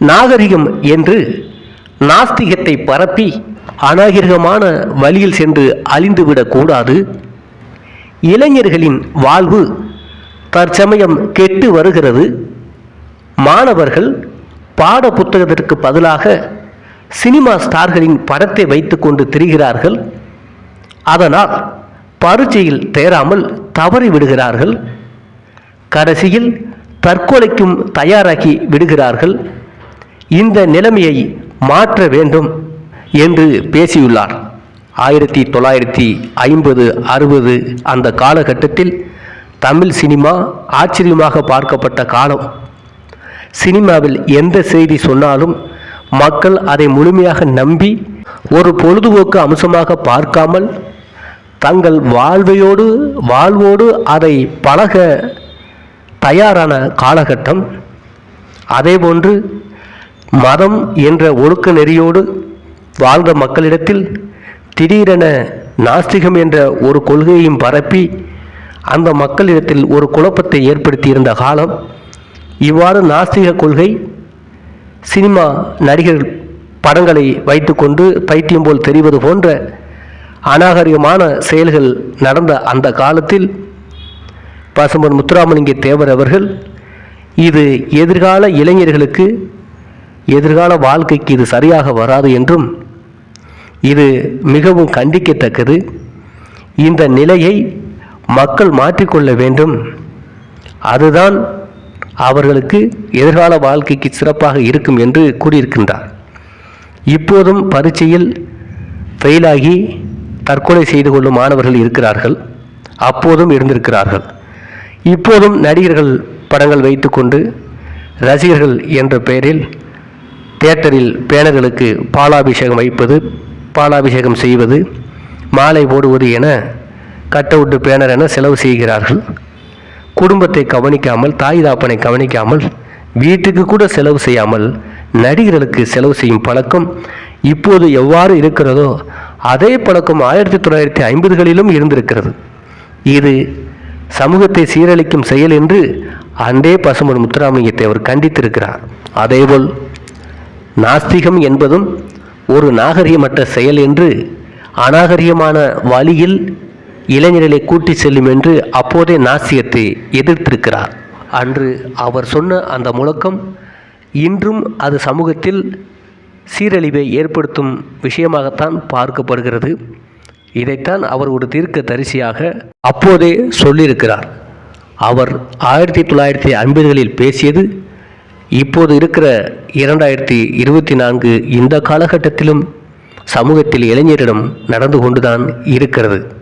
நாகரிகம் என்று நாஸ்திகத்தை பரப்பி அநாகரிகமான வழியில் சென்று அழிந்துவிடக்கூடாது இளைஞர்களின் வாழ்வு தற்சமயம் கெட்டு வருகிறது. மாணவர்கள் பாட புத்தகத்திற்கு பதிலாக சினிமா ஸ்டார்களின் படத்தை வைத்துக்கொண்டு திரிகிறார்கள். அதனால் பரீட்சையில் தேராமல் தவறி விடுகிறார்கள். கடைசியில் தற்கொலைக்கும் தயாராகி விடுகிறார்கள். இந்த நிலைமையை மாற்ற வேண்டும் என்று பேசியுள்ளார். ஆயிரத்தி தொள்ளாயிரத்தி ஐம்பது அறுபது அந்த காலகட்டத்தில் தமிழ் சினிமா ஆச்சரியமாக பார்க்கப்பட்ட காலம். சினிமாவில் எந்த செய்தி சொன்னாலும் மக்கள் அதை முழுமையாக நம்பி ஒரு பொழுதுபோக்கு அம்சமாக பார்க்காமல் தங்கள் வாழ்வையோடு வாழ்வோடு அதை பழக தயாரான காலகட்டம். அதேபோன்று மதம் என்ற ஒழுக்க நெறியோடு வாழ்ந்த மக்களிடத்தில் திடீரென நாஸ்திகம் என்ற ஒரு கொள்கையையும் பரப்பி அந்த மக்களிடத்தில் ஒரு குழப்பத்தை ஏற்படுத்தியிருந்த காலம் இவ்வாறு நாஸ்திக கொள்கை சினிமா நடிகர் படங்களை வைத்துக்கொண்டு பைத்தியம் போல் தெரிவது போன்ற அநாகரிகமான செயல்கள் நடந்த அந்த காலத்தில் பசும்பன் முத்துராமலிங்க தேவர் அவர்கள் இது எதிர்கால இளைஞர்களுக்கு எதிர்கால வாழ்க்கைக்கு இது சரியாக வராது என்றும் இது மிகவும் கண்டிக்கத்தக்கது. இந்த நிலையை மக்கள் மாற்றிக்கொள்ள வேண்டும். அதுதான் அவர்களுக்கு எதிர்கால வாழ்க்கைக்கு சிறப்பாக இருக்கும் என்று கூறியிருக்கின்றார். இப்போதும் பரீட்சையில் ஃபெயிலாகி தற்கொலை செய்து கொள்ளும் மாணவர்கள் இருக்கிறார்கள். அப்போதும் இருந்திருக்கிறார்கள். இப்போதும் நடிகர்கள் படங்கள் வைத்துக்கொண்டு ரசிகர்கள் என்ற பெயரில் தியேட்டரில் பேனர்களுக்கு பாலாபிஷேகம் வைப்பது பாலாபிஷேகம் செய்வது மாலை போடுவது என கட்டவுட்டு பேனர் என செலவு செய்கிறார்கள். குடும்பத்தை கவனிக்காமல் தாய் தாப்பனை கவனிக்காமல் வீட்டுக்கு கூட செலவு செய்யாமல் நடிகர்களுக்கு செலவு செய்யும் பழக்கம் இப்போது எவ்வாறு இருக்கிறதோ அதே பழக்கம் ஆயிரத்தி தொள்ளாயிரத்தி ஐம்பதுகளிலும் இருந்திருக்கிறது. இது சமூகத்தை சீரழிக்கும் செயல் என்று அண்டே பசுமன் முத்துராமலிங்கத்தை அவர் கண்டித்திருக்கிறார். அதேபோல் நாஸ்திகம் என்பதும் ஒரு நாகரிகமற்ற செயல் என்று அநாகரிகமான வழியில் இளைஞர்களை கூட்டி செல்லும் என்று அப்போதே நாஸ்தியத்தை எதிர்த்திருக்கிறார். அன்று அவர் சொன்ன அந்த முழக்கம் இன்றும் அது சமூகத்தில் சீரழிவை ஏற்படுத்தும் விஷயமாகத்தான் பார்க்கப்படுகிறது. இதைத்தான் அவர் ஒரு தீர்க்க தரிசியாக அப்போதே சொல்லியிருக்கிறார். அவர் ஆயிரத்தி தொள்ளாயிரத்தி ஐம்பதுகளில் பேசியது இப்போது இருக்கிற இரண்டாயிரத்தி இருபத்தி நான்கு இந்த காலகட்டத்திலும் சமூகத்தில் இளைஞரிடம் நடந்து கொண்டுதான் இருக்கிறது.